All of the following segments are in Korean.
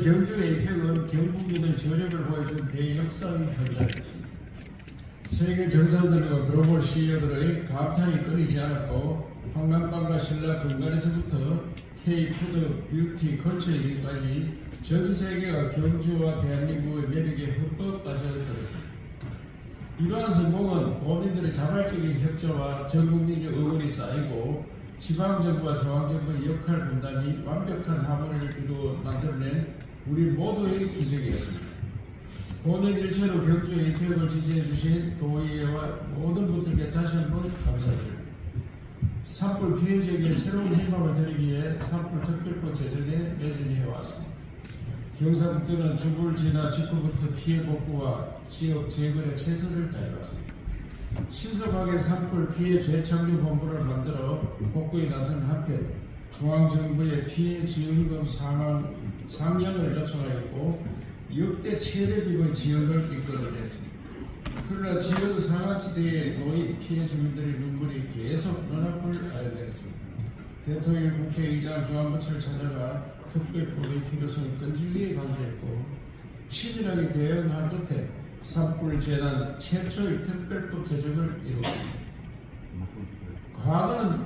경주 APEC은 경국인의 저력을 보여준 대역사의 현장이었습니다. 세계 정상들과 글로벌 CEO들의 감탄이 끊이지 않았고 황남빵과 신라 금관에서부터 K푸드, 뷰티, 컬처 이르기까지 전 세계가 경주와 대한민국의 매력에 흠뻑 빠져들었습니다. 이러한 성공은 도민들의 자발적인 협조와 전 국민적 응원이 쌓이고 지방정부와 중앙정부의 역할 분담이 완벽한 이루어 만들어낸 우리 모두의 기적이었습니다. 본년 일체로 경주 APEC을 지지해 주신 도의회와 모든 분들께 다시 한번 감사드립니다. 산불 피해 지역에 새로운 희망을 드리기에 산불 특별법 제정에 매진해 왔습니다. 경상북도는 주불 지나 직후부터 피해 복구와 지역 재건에 최선을 다해왔습니다. 신속하게 산불 피해 재창조 본부를 만들어 복구에 나서는 한편 중앙정부의 피해 지원금 상황, 상향을 요청하였고 역대 최대 규모의 지원을 이끌어냈습니다. 그러나 지원 상하지대에 놓인 피해 주민들의 눈물이 계속 눈앞을 아련했습니다. 대통령 국회의장 조한부처를 찾아가 특별법의 필요성을 끈질기게 강조했고 치밀하게 대응한 끝에 산불 재난 최초의 특별법 제정을 이루었습니다. 과거는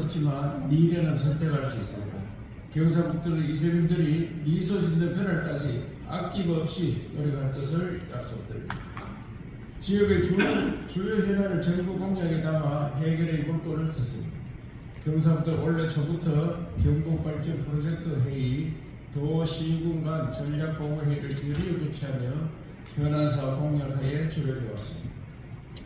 없지만 미래는 선택할 수 있습니다. 경상북도는 이재민들이 미소 짓는 그날까지 아낌없이 노력할 것을 약속드립니다. 지역의 주요, 주요 현안을 정부 공약에 담아 해결의 물꼬를 텄습니다. 경상북도 올해 초부터 경북발전 프로젝트 회의, 도시군 간 전략공모회의를 유리를 개최하며 현안 사업 공약하에 주력해 왔습니다.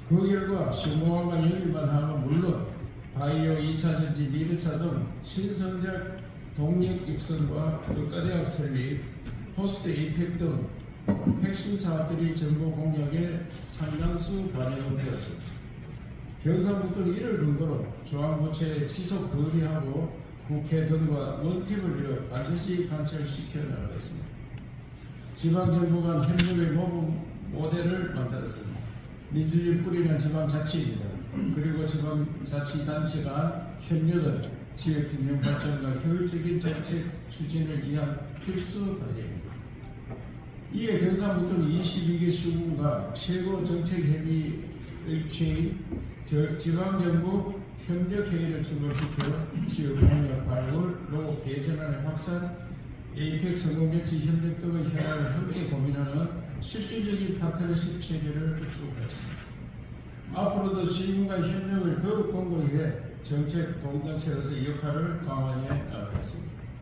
그 결과 신공항과 하면 물론 바이오 2차 전지 미래차 등 신성장 동력 육성과 국가대학 설립, 호스트 이펙 등 핵심 사업들이 정부 공약에 상당수 반영되었습니다. 경상북도는 이를 근거로 중앙부처에 지속 거리하고 국회 등과 원팀을 이뤄 반드시 관철시켜 나가겠습니다. 지방정부 간 협력의 모범 모델을 만들었습니다. 민주주의 뿌리는 지방자치입니다. 그리고 지방자치단체가 협력은 지역균형 발전과 효율적인 정책 추진을 위한 필수 과제입니다. 이에 경상북도는 22개 시군과 최고 정책 협의체인 저- 지방정부 협력회의를 출범시켜 지역 공약 발굴로 대전환의 확산, 에이펙 성공개치 협력 등의 현안을 함께 고민하는 실질적인 파트너십 체계를 구축하였습니다. 앞으로도 시민과 협력을 더욱 공고히 해 정책 공동체로서의 역할을 강화해 나가겠습니다.